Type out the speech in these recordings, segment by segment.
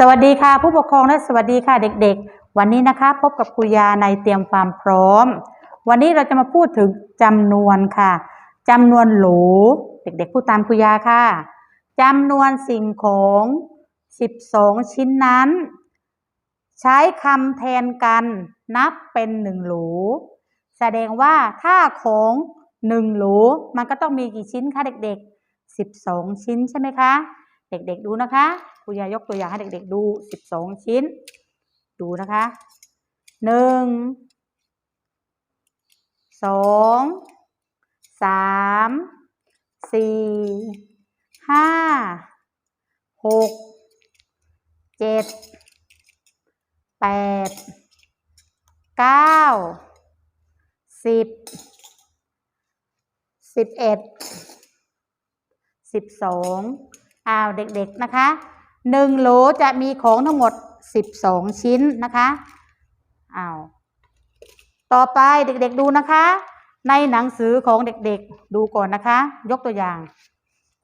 สวัสดีค่ะ ผู้ปกครองและสวัสดีค่ะเด็กๆ วันนี้นะคะพบกับครูยาในเตรียมความพร้อม วันนี้เราจะมาพูดถึงจำนวนค่ะจำนวนโหลเด็กๆพูดตามครูยาค่ะจำนวนสิ่งของ 12 ชิ้นนั้น ใช้คำแทนกันนับเป็นหนึ่งโหลแสดงว่าถ้าของหนึ่งโหลมันก็ต้องมีกี่ชิ้นคะเด็กๆ 12 ชิ้นใช่ไหมคะ เด็กๆดูนะคะครูยายกตัวอย่างให้เด็ก ๆ ดู12ชิ้น ดูนะคะหนึ่งสองสามสี่ห้าหกเจ็ดแปดเก้าสิบสิบเอ็ดสิบสอง อ้าวเด็กๆนะคะหนึ่งโหลจะมีของทั้งหมดสิบสองชิ้นนะคะอ้าวต่อไปเด็กๆดูนะคะ ในหนังสือของเด็กๆดูก่อนนะคะ ยกตัวอย่าง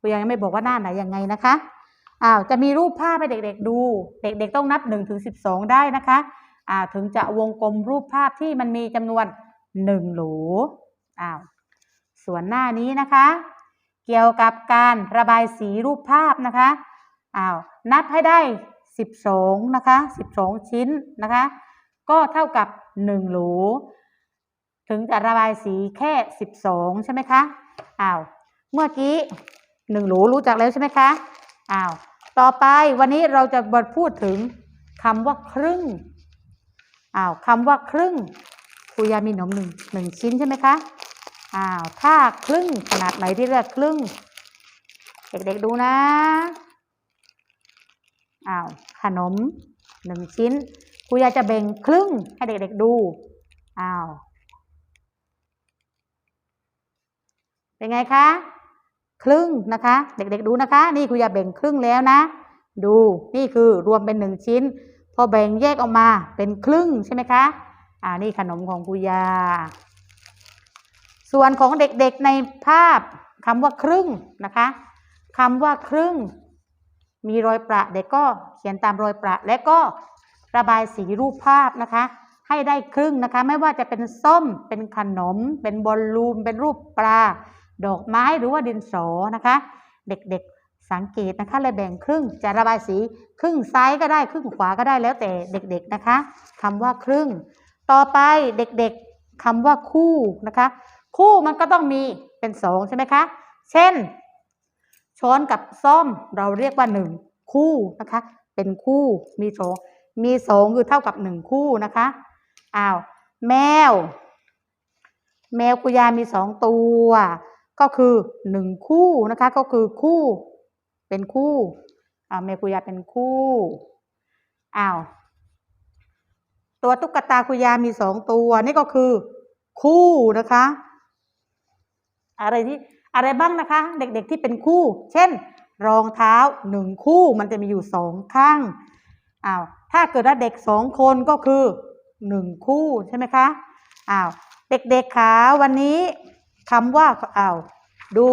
ตัวอย่างยังไม่บอกว่าหน้าไหนยังไงนะคะอ้าวจะมีรูปภาพให้เด็กๆดู เด็กๆต้องนับหนึ่งถึงสิบสองได้นะคะอ้าวถึงจะวงกลมรูปภาพที่มันมีจำนวนหนึ่งโหลอ้าวส่วนหน้านี้นะคะ กี่ยวกับการระบายสีรูปภาพนะคะอ้าวนับให้ได้ 12นะคะ12 ชิ้นนะคะ ก็เท่ากับ 1 หลถึงจะระบายสีแค่ 12 ใช่ไหมคะอ้าวเมื่อกี้ 1 หลรู้จักแล้วใช่ไหมคะอ้าวต่อไปวันนี้เราจะมาพูดถึงคำว่าครึ่งอ้าวคำว่าครึ่งครูยามีหนมหนึ่งหนึ่งชิ้นใช่ไหมคะ อ้าวถ้าครึ่งขนาดไหนที่เรียกครึ่ง เด็กๆดูนะอ้าวขนมหนึ่งชิ้นครูยาจะแบ่งครึ่งให้เด็กๆดูอ้าวเป็นไงคะ ครึ่งนะคะ เด็กๆดูนะคะ นี่ครูยาแบ่งครึ่งแล้วนะ ดูนี่คือรวมเป็นหนึ่งชิ้น พอแบ่งแยกออกมาเป็นครึ่งใช่ไหมคะอ่านี่ขนมของครูยา ส่วนของเด็กๆในภาพคำว่าครึ่งนะคะคำว่าครึ่ง มีรอยประเด็กก็เขียนตามรอยประ และก็ระบายสีรูปภาพนะคะ ให้ได้ครึ่งนะคะ ไม่ว่าจะเป็นส้มเป็นขนม เป็นบอลลูนเป็นรูปปลา ดอกไม้หรือว่าดินสอนะคะ เด็กๆสังเกตนะคะเลยแบ่งครึ่งจะระบายสีครึ่งซ้ายก็ได้ครึ่งขวาก็ได้แล้วแต่เด็ก ๆนะคะคำว่าครึ่ง ต่อไปเด็กๆคำว่าคู่นะคะ คู่มันก็ต้องมีเป็นสองใช่ไหมคะ เช่น ช้อนกับซ่อมเราเรียกว่าหนึ่งคู่นะคะ เป็นคู่มีสองมีสองคือเท่ากับหนึ่งคู่นะคะอ้าวแมว แมวกุยามีสองตัว ก็คือหนึ่งคู่นะคะ ก็คือคู่ เป็นคู่อ้าวแมวกุยาเป็นคู่อ้าวตัวตุ๊กตากุยามีสองตัวนี่ก็คือ คู่นะคะ อะไรที่อะไรบ้างนะคะ เด็กๆที่เป็นคู่ เช่น รองเท้าหนึ่งคู่มันจะมีอยู่สองข้างอ้าวถ้าเกิดว่าเด็กสองคนก็คือหนึ่งคู่ใช่ไหมคะอ้าวเด็กๆขาวันนี้คำว่าอ้าวดู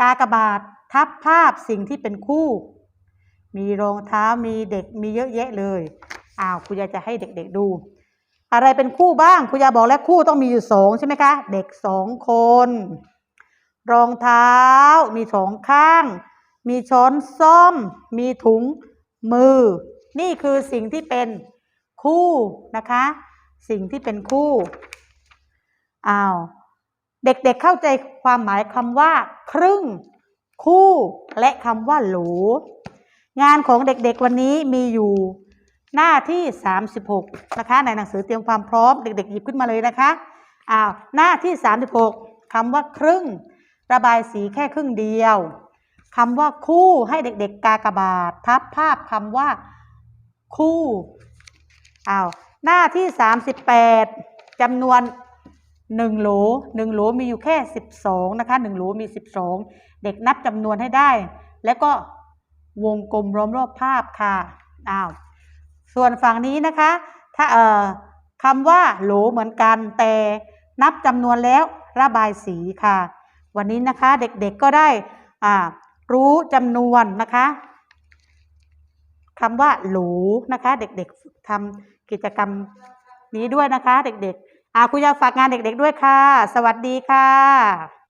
กากบาททับภาพสิ่งที่เป็นคู่ มีรองเท้ามีเด็กมีเยอะแยะเลยอ้าวครูยาจะให้เด็ก ๆดู อะไรเป็นคู่บ้างครูยาบอกแล้วคู่ต้องมีอยู่สองใช่ไหมคะ เด็กสองคน รองเท้า มีสองข้าง มีช้อนส้อม มีถุงมือ นี่คือสิ่งที่เป็นคู่นะคะ สิ่งที่เป็นคู่อ้าวเด็กๆเเข้าใจความหมายคำว่า ครึ่ง คู่ และคำว่าหลูงานของเด็กๆวันนี้มีอยู่ หน้าที่ 36 นะคะ ในหนังสือเตรียมความพร้อมเด็กๆหยิบขึ้นมาเลยนะคะอ้าวหน้าที่ 36คำว่าครึ่ง ระบายสีแค่ครึ่งเดียวคำว่าคู่ให้เด็กๆ กากบาททับภาพคำว่าคู่อ้าวหน้าที่ 38จำนวน1โหล1โหลมีอยู่แค่12นะคะ1โหลมี12เด็กนับจำนวนให้ได้ แล้วก็วงกลมล้อมรอบภาพค่ะอ้าว ส่วนฝั่งนี้นะคะ ถ้าเอ่อคำว่าโหลเหมือนกัน แต่นับจำนวนแล้วระบายสีค่ะ วันนี้นะคะเด็กๆก็ได้อ่ารู้จำนวนนะคะคำว่าหลูนะคะ เด็กๆทำกิจกรรมนี้ด้วยนะคะ เด็กๆอ่าคุณยาฝากงานเด็ก ๆ ด้วยค่ะ สวัสดีค่ะ